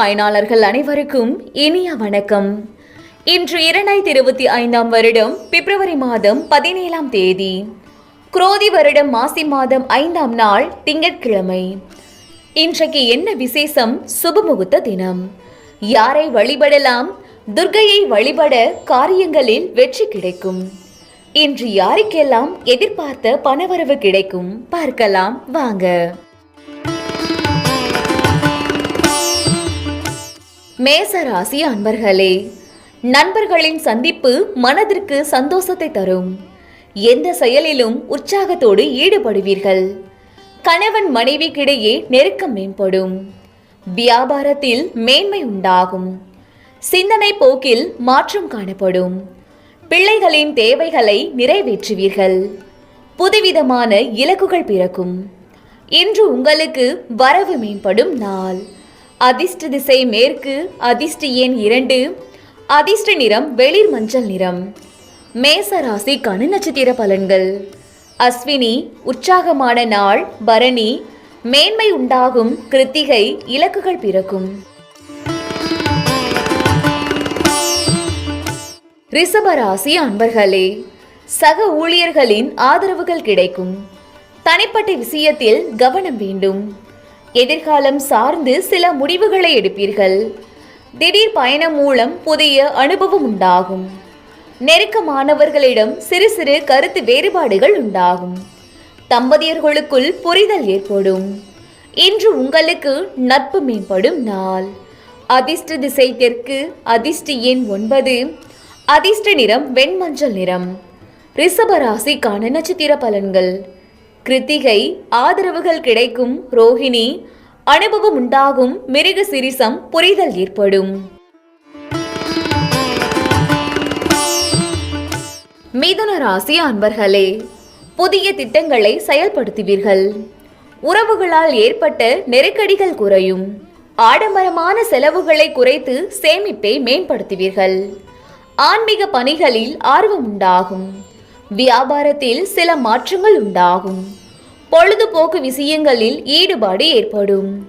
பயனாளர்கள் அனைவருக்கும் இனிய வணக்கம். இன்று இரண்டாயிரத்தி இருபத்தி ஐந்தாம் வருடம் பிப்ரவரி மாதம் பதினேழாம் தேதி. குரோதி வருடம் மாசி மாதம் ஐந்தாம் நாள் திங்கட்கிழமை. இன்றைக்கு என்ன விசேஷம்? சுபமுகூர்த்த தினம். யாரை வழிபடலாம்? துர்கையை வழிபட காரியங்களில் வெற்றி கிடைக்கும். இன்று யாருக்கெல்லாம் எதிர்பார்த்த பணவரவு கிடைக்கும்? பார்க்கலாம் வாங்க. மேசராசி அன்பர்களே நண்பர்களின் சந்திப்பு மனதிற்கு சந்தோஷத்தை தரும். எந்த செயலிலும் உற்சாகத்தோடு ஈடுபடுவீர்கள். கணவன் மனைவிக்கிடையே நெருக்கம் மேம்படும். வியாபாரத்தில் மேன்மை உண்டாகும். சிந்தனை போக்கில் மாற்றம் காணப்படும். பிள்ளைகளின் தேவைகளை நிறைவேற்றுவீர்கள். புதுவிதமான இலக்குகள் பிறக்கும். இன்று உங்களுக்கு வரவு மேம்படும் நாள். அதிர்ஷ்ட திசை மேற்கு அதிர்ஷ்ட எண் இரண்டு அதிர்ஷ்ட நிறம் வெளிர் மஞ்சள் நிறம். மேச ராசிக்கான நட்சத்திர பலன்கள். அஸ்வினி உற்சாகமான நாள் பரணி மேன்மை உண்டாகும் கிருத்திகை இலக்குகள் பிறக்கும். ரிஷபராசி அன்பர்களே சக ஊழியர்களின் ஆதரவுகள் கிடைக்கும். தனிப்பட்ட விஷயத்தில் கவனம் வேண்டும். எதிர்காலம் சார்ந்து சில முடிவுகளை எடுப்பீர்கள். திடீர் பயணம் மூலம் புதிய அனுபவம் உண்டாகும். நெருக்கமானவர்களிடம் சிறு சிறு கருத்து வேறுபாடுகள் உண்டாகும். தம்பதியர்களுக்குள் புரிதல் ஏற்படும். இன்று உங்களுக்கு நட்பு மேம்படும் நாள். அதிர்ஷ்ட திசை தெற்கு அதிர்ஷ்ட எண் ஒன்பது அதிர்ஷ்ட நிறம் வெண்மஞ்சள் நிறம். ரிஷபராசிக்கான நட்சத்திர பலன்கள். கிருத்திகை ஆதரவுகள் கிடைக்கும் ரோஹிணி அனுபவம் உண்டாகும் மிருக சிரிசம் புரிதல் ஏற்படும். மிதுன ராசி அன்பர்களே புதிய திட்டங்களை செயல்படுத்துவீர்கள். உறவுகளால் ஏற்பட்ட நெருக்கடிகள் குறையும். ஆடம்பரமான செலவுகளை குறைத்து சேமிப்பை மேம்படுத்துவீர்கள். ஆன்மீக பணிகளில் ஆர்வம் உண்டாகும் வியாபாரத்தில் சில மாற்றங்கள் உண்டாகும். பொழுதுபோக்கு விஷயங்களில் ஈடுபாடு ஏற்படும்.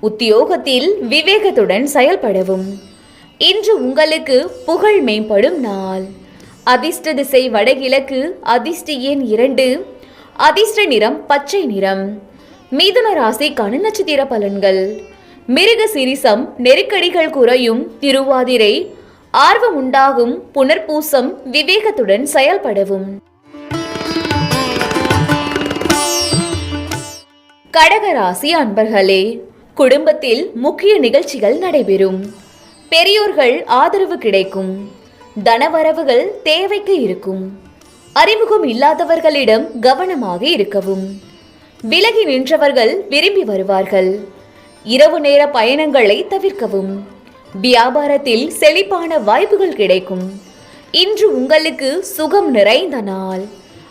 உத்தியோகத்தில் விவேகத்துடன் செயல்படவும். இன்று உங்களுக்கு புகழ் மேம்படும் நாள். அதிர்ஷ்ட திசை வடகிழக்கு அதிர்ஷ்ட எண் இரண்டு அதிர்ஷ்ட நிறம் பச்சை நிறம். மிதுன ராசிக்கான நட்சத்திர பலன்கள். மிருக சிரிசம் நெருக்கடிகள் குறையும் திருவாதிரை ஆர்வம் உண்டாகும் புனர்பூசம் விவேகத்துடன் செயல்படவும். கடகராசி அன்பர்களே குடும்பத்தில் முக்கிய நிகழ்ச்சிகள் நடைபெறும். பெரியோர்கள் ஆதரவு கிடைக்கும். தனவரவுகள் தேவைக்கு இருக்கும். அறிமுகம் இல்லாதவர்களிடம் கவனமாக இருக்கவும். விலகி நின்றவர்கள் விரும்பி வருவார்கள். இரவு நேர பயணங்களை தவிர்க்கவும். வியாபாரத்தில் செழிப்பான வாய்ப்புகள் கிடைக்கும். இன்று உங்களுக்கு சுகம் நிறைந்த நாள்.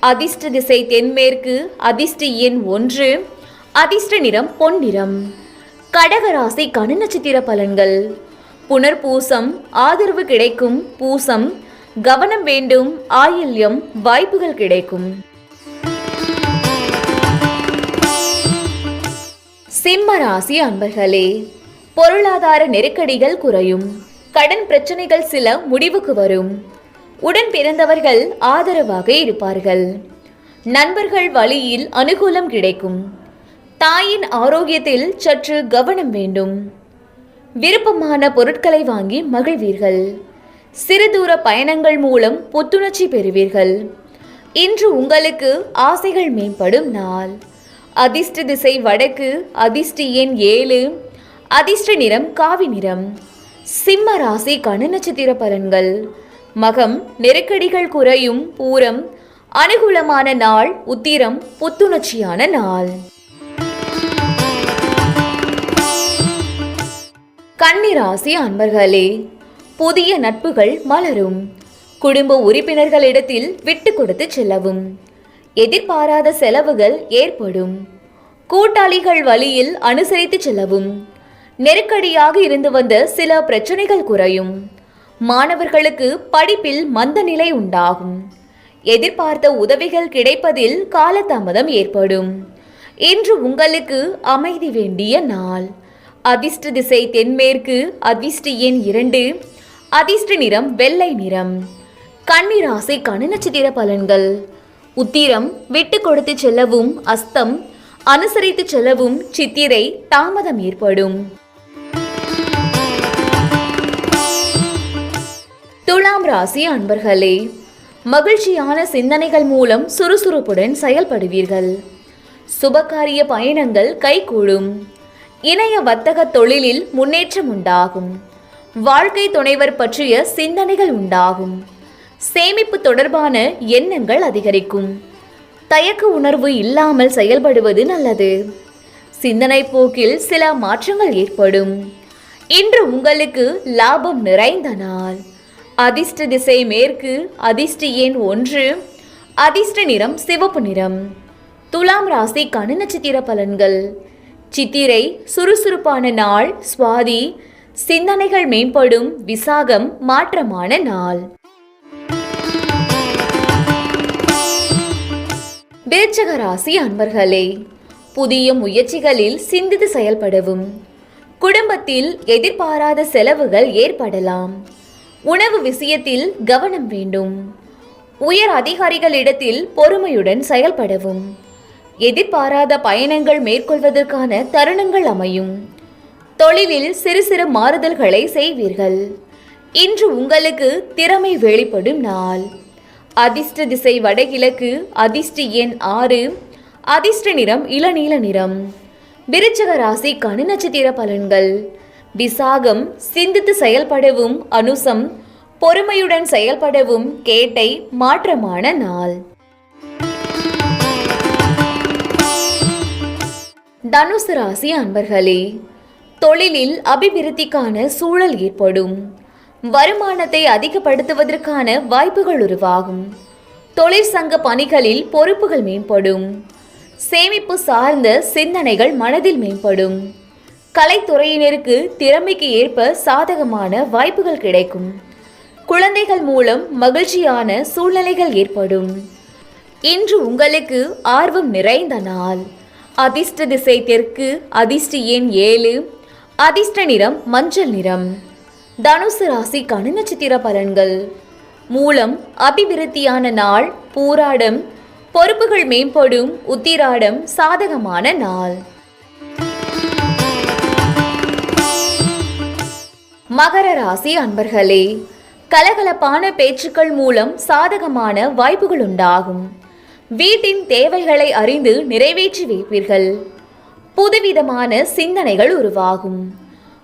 அதிர்ஷ்ட திசை தென்மேற்கு அதிர்ஷ்ட எண் ஒன்று அதிர்ஷ்ட நிறம் பொன்னிறம். கடகராசி கணு நட்சத்திர பலன்கள். புனர்பூசம் ஆதரவு கிடைக்கும். பூசம் கவனம் வேண்டும் ஆயில்யம் வாய்ப்புகள் கிடைக்கும். சிம்ம ராசி அன்பர்களே பொருளாதார நெருக்கடிகள் குறையும். கடன் பிரச்சனைகள் சில முடிவுக்கு வரும். உடன் பிறந்தவர்கள் ஆதரவாக இருப்பார்கள். நண்பர்கள் வழியில் அனுகூலம் கிடைக்கும். தாயின் ஆரோக்கியத்தில் சற்று கவனம் வேண்டும். விருப்பமான பொருட்களை வாங்கி மகிழ்வீர்கள். சிறு தூர பயணங்கள் மூலம் புத்துணர்ச்சி பெறுவீர்கள். இன்று உங்களுக்கு ஆசைகள் மேம்படும் நாள். அதிர்ஷ்ட திசை வடக்கு அதிர்ஷ்ட எண் ஏழு அதிர்ஷ்ட நிறம் காவி நிறம். சிம்ம ராசி கணு நட்சத்திர பலன்கள். மகம் நெருக்கடிகள் குறையும் பூரம் அனுகூலமான நாள் உத்திரம் புத்துணர்ச்சியான நாள். கன்னிராசி அன்பர்களே புதிய நட்புகள் மலரும். குடும்ப உறுப்பினர்களிடத்தில் விட்டு கொடுத்து செல்லவும். எதிர்பாராத செலவுகள் ஏற்படும். கூட்டாளிகள் வழியில் அனுசரித்து செல்லவும். நெருக்கடியாக இருந்து வந்த சில பிரச்சனைகள் குறையும். மாணவர்களுக்கு படிப்பில் மந்த நிலை உண்டாகும். எதிர்பார்த்த உதவிகள் கிடைப்பதில் காலதாமதம் ஏற்படும். இன்று உங்களுக்கு அமைதி வேண்டிய நாள். அதிர்ஷ்ட திசை தென்மேற்கு அதிர்ஷ்ட எண் இரண்டு அதிர்ஷ்ட நிறம் வெள்ளை நிறம். கன்னிராசி கணு நட்சத்திர பலன்கள். உத்திரம் விட்டு கொடுத்து செல்லவும் அஸ்தம் அனுசரித்து செல்லவும் சித்திரை தாமதம் ஏற்படும். துலாம் ராசி அன்பர்களே மகிழ்ச்சியான சிந்தனைகள் மூலம் சுறுசுறுப்புடன் செயல்படுவீர்கள். சுபகாரிய பயணங்கள் கைகூடும். இணைய வர்த்தக தொழிலில் முன்னேற்றம் உண்டாகும். வாழ்க்கை துணைவர் பற்றிய சிந்தனைகள் உண்டாகும். சேமிப்பு தொடர்பான எண்ணங்கள் அதிகரிக்கும். தயக்க உணர்வு இல்லாமல் செயல்படுவது நல்லது. சிந்தனை போக்கில் சில மாற்றங்கள் ஏற்படும். இன்று உங்களுக்கு லாபம் நிறைந்த நாள். அதிர்ஷ்ட திசை மேற்கு அதிர்ஷ்ட எண் ஒன்று அதிர்ஷ்ட நிறம் சிவப்பு நிறம். துலாம் ராசி கணு நட்சத்திர பலன்கள். சித்திரை சுறுசுறுப்பான நாள் சுவாதி சிந்தனைகள் மேம்படும் விசாகம் மாற்றமான நாள். விருச்சக ராசி அன்பர்களே புதிய முயற்சிகளில் சிந்தித்து செயல்படவும். குடும்பத்தில் எதிர்பாராத செலவுகள் ஏற்படலாம். உணவு விஷயத்தில் கவனம் வேண்டும். உயர் அதிகாரிகளிடத்தில் பொறுமையுடன் செயல்படவும். எதிர்பாராத பயணங்கள் மேற்கொள்வதற்கான தருணங்கள் அமையும். தொழிலில் சிறு சிறு மாறுதல்களை செய்வீர்கள். இன்று உங்களுக்கு திறமை வெளிப்படும் நாள். அதிர்ஷ்ட திசை வடகிழக்கு அதிர்ஷ்ட எண் ஆறு அதிர்ஷ்ட நிறம் இளநீல நிறம். விருச்சக ராசி கணு நட்சத்திர பலன்கள். விசாகம் சிந்தித்து செயல்படவும் அனுசம் பொறுமையுடன் செயல்படவும் கேட்டை மாற்றமான நாள். தனுசு ராசி அன்பர்களே தொழிலில் அபிவிருத்திக்கான சூழல் ஏற்படும். வருமானத்தை அதிகப்படுத்துவதற்கான வாய்ப்புகள் உருவாகும். தொழிற்சங்க பணிகளில் பொறுப்புகள் மேம்படும். சேமிப்பு சார்ந்த சிந்தனைகள் மனதில் மேம்படும். கலைத்துறையினருக்கு திறமைக்கு ஏற்ப சாதகமான வாய்ப்புகள் கிடைக்கும். குழந்தைகள் மூலம் மகிழ்ச்சியான சூழ்நிலைகள் ஏற்படும். இன்று உங்களுக்கு ஆர்வம் நிறைந்த நாள். அதிர்ஷ்ட திசை தெற்கு அதிர்ஷ்ட எண் ஏழு அதிர்ஷ்ட நிறம் மஞ்சள் நிறம். தனுசு ராசி கணு நட்சத்திர பலன்கள். மூலம் அபிவிருத்தியான நாள் பூராடம் பொறுப்புகள் மேம்படும் உத்திராடம் சாதகமான நாள். மகர ராசி அன்பர்களே கலகலப்பான பேச்சுக்கள் மூலம் சாதகமான வாய்ப்புகள் உண்டாகும். வீட்டின் தேவைகளை அறிந்து நிறைவேற்றி வைப்பீர்கள் புதுவிதமான சிந்தனைகள் உருவாகும்.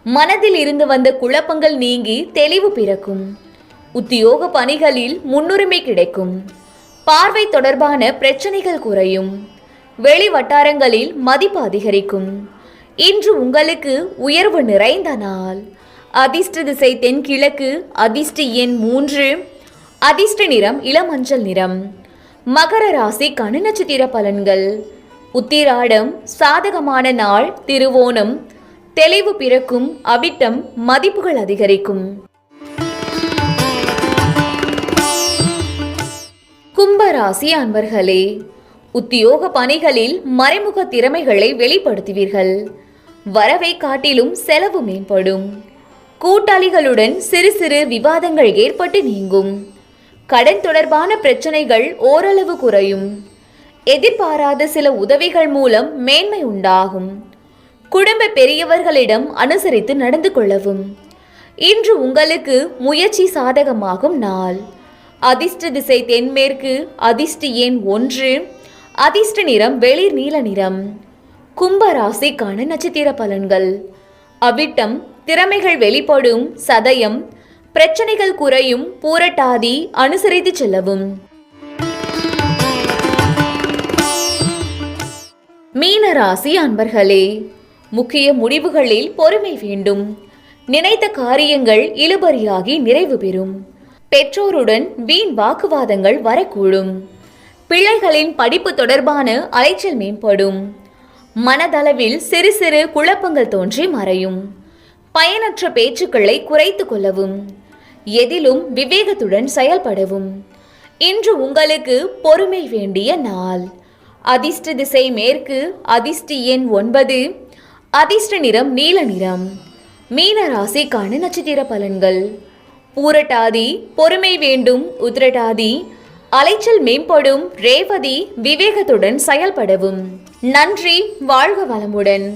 மனதில் இருந்து வந்த குழப்பங்கள் நீங்கி தெளிவு பிறக்கும். உத்தியோக பணிகளில் முன்னுரிமை கிடைக்கும். பார்வை தொடர்பான பிரச்சனைகள் குறையும். வெளி வட்டாரங்களில் மதிப்பு அதிகரிக்கும். இன்று உங்களுக்கு உயர்வு நிறைந்த நாள். அதிர்ஷ்ட திசை தென்கிழக்கு அதிர்ஷ்ட எண் மூன்று அதிர்ஷ்ட நிறம் இளமஞ்சள் நிறம். மகர ராசி கணு நட்சத்திர பலன்கள். உத்திராடம் சாதகமான நாள் திருவோணம். தெளிவு பிறக்கும் அவிட்டம் மதிப்புகள் அதிகரிக்கும். கும்பராசி அன்பர்களே உத்தியோக பணிகளில் மறைமுக திறமைகளை வெளிப்படுத்துவீர்கள். வரவை காட்டிலும் செலவு மேம்படும். கூட்டாளிகளுடன் சிறு சிறு விவாதங்கள் ஏற்பட்டு நீங்கும். கடன் தொடர்பான பிரச்சனைகள் ஓரளவு குறையும். எதிர்பாராத சில உதவிகள் மூலம் மேன்மை உண்டாகும். குடும்ப பெரியவர்களிடம் அனுசரித்து நடந்து கொள்ளவும். இன்று உங்களுக்கு முயற்சி சாதகமாகும் நாள். அதிர்ஷ்ட திசை தென்மேற்கு அதிர்ஷ்ட எண் ஒன்று அதிர்ஷ்ட நிறம் வெளிர் நீல நிறம். கும்பராசிக்கான நட்சத்திர பலன்கள். அவிட்டம் திறமைகள் வெளிப்படும் சதயம் பிரச்சனைகள் குறையும் பூரட்டாதி அனுசரித்து செல்லவும். மீனராசி அன்பர்களே முக்கிய முடிவுகளில் பொறுமை வேண்டும். நினைத்த காரியங்கள் இழுபறியாகி நிறைவு பெறும். பெற்றோருடன் வீண் வாக்குவாதங்கள் வரக்கூடும். பிள்ளைகளின் படிப்பு தொடர்பான அலைச்சல் மேம்படும். மனதளவில் சிறு சிறு குழப்பங்கள் தோன்றி மறையும். பயனற்ற பேச்சுக்களை குறைத்து கொள்ளவும் எதிலும் விவேகத்துடன் செயல்படவும். இன்று உங்களுக்கு பொறுமை வேண்டிய நாள். அதிர்ஷ்ட திசை மேற்கு அதிர்ஷ்ட எண் ஒன்பது அதிர்ஷ்ட நிறம் நீல நிறம். மீன ராசிக்கான நட்சத்திர பலன்கள். பூரட்டாதி பொறுமை வேண்டும் உத்திரட்டாதி அலைச்சல் மேம்படும் ரேவதி விவேகத்துடன் செயல்படவும். நன்றி வாழ்க வளமுடன்.